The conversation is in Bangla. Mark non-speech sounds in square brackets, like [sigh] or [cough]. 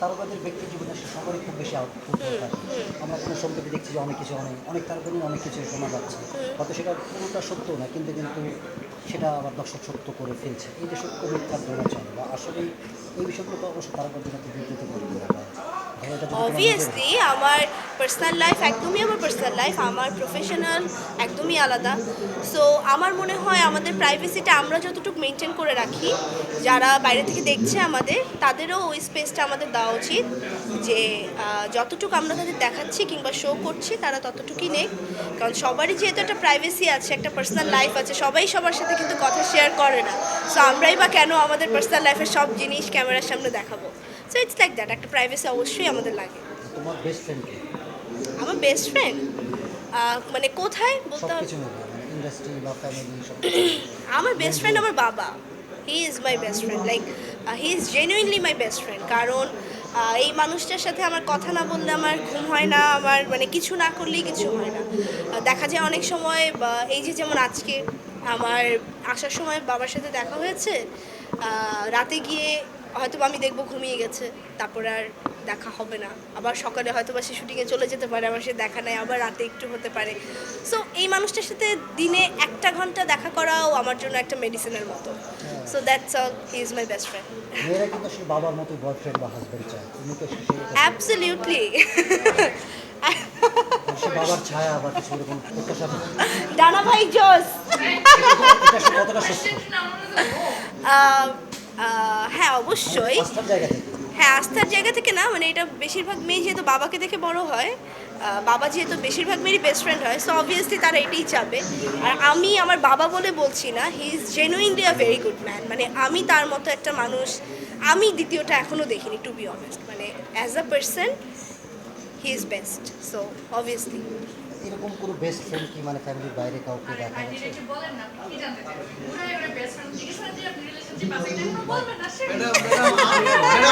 তারকাদের ব্যক্তি জীবনে সে সবারই খুব বেশি আউটপুট আমরা কোনো সম্প্রতি দেখছি যে অনেক কিছু অনেক অনেক তারকা নিয়ে অনেক কিছু শোনা যাচ্ছে। হয়তো সেটা পুরোটা সত্য না কিন্তু কিন্তু সেটা আবার দর্শক সত্য করে ফেলছে। এই যে সত্য মিথ্যার ধরা চলে বা আসলে এই বিষয়গুলো তো অবশ্যই তারকাদের বিবৃত করে দেওয়া হয়। অবভিয়াসলি আমার পার্সোনাল লাইফ একদমই আমার পার্সোনাল লাইফ আমার প্রফেশনাল একদমই আলাদা। সো আমার মনে হয় আমাদের প্রাইভেসিটা আমরা যতটুকু মেনটেন করে রাখি, যারা বাইরে থেকে দেখছে আমাদের, তাদেরও ওই স্পেসটা আমাদের দেওয়া উচিত যে যতটুকু আমরা তাদের দেখাচ্ছি কিংবা শো করছি, তারা ততটুকুই নেই কারণ সবারই যেহেতু একটা প্রাইভেসি আছে, একটা পার্সোনাল লাইফ আছে, সবাই সবার সাথে কিন্তু কথা শেয়ার করে না। সো আমরাই বা কেন আমাদের পার্সোনাল লাইফের সব জিনিস ক্যামেরার সামনে দেখাবো? সো ইটস লাইক দ্যাট একটা প্রাইভেসি অবশ্যই আমাদের লাগে। তোমার বেস্ট ফ্রেন্ড আমার বেস্ট ফ্রেন্ড মানে কোথায় বলতে হবে? মিলে মানে ইন্ডাস্ট্রি বা ফ্যামিলি সব [clears throat] আমার বেস্ট ফ্রেন্ড আমার বাবা। He is my best friend like he is genuinely my best friend কারণ এই মানুষটার সাথে আমার কথা না বললে আমার ঘুম হয় না আমার মানে কিছু না করলেই কিছু হয় না। দেখা যায় অনেক সময় বা এই যে যেমন আজকে আমার আসার সময় বাবার সাথে দেখা হয়েছে রাতে গিয়ে হয়তো আমি দেখব ঘুমিয়ে গেছে তারপর আর দেখা হবে না। আবার সকালে হয়তো বা সে শুটিংয়ে চলে যেতে পারে আবার সে দেখা নেয় আবার রাতে একটু হতে পারে। সো এই মানুষটার সাথে দিনে একটা ঘণ্টা দেখা করাও আমার জন্য একটা মেডিসিনের মতো। So that's all he is my best friend মেয়েরা কিন্তু আসলে বাবার মতো বয়ফ্রেন্ড বা হাজব্যান্ড চায়? তুমি তো সে অ্যাবসলিউটলি সে বাবার ছায়া বা কিছু এরকম প্রত্যাশা ডানা ভাই জোস। কতটা সত্য? হ্যাঁ অবশ্যই। হ্যাঁ আস্থার জায়গা থেকে না মানে এটা বেশিরভাগ মেয়ে যেহেতু বাবাকে দেখে বড় হয় বাবা যেহেতু বেশিরভাগ মেয়েরই বেস্ট ফ্রেন্ড হয় সো অবভিয়াসলি তারা এটাই চাবে। আর আমি আমার বাবা বলে বলছি না he is genuinely a very good man মানে আমি তার মতো একটা মানুষ আমি দ্বিতীয়টা এখনও দেখিনি টু বি অনেস্ট মানে as a person he is best so obviously এরকম কোনো বেস্ট ফ্রেন্ড কি মানে ফ্যামিলির বাইরে কাউকে দেখা ম্যাডাম ম্যাডাম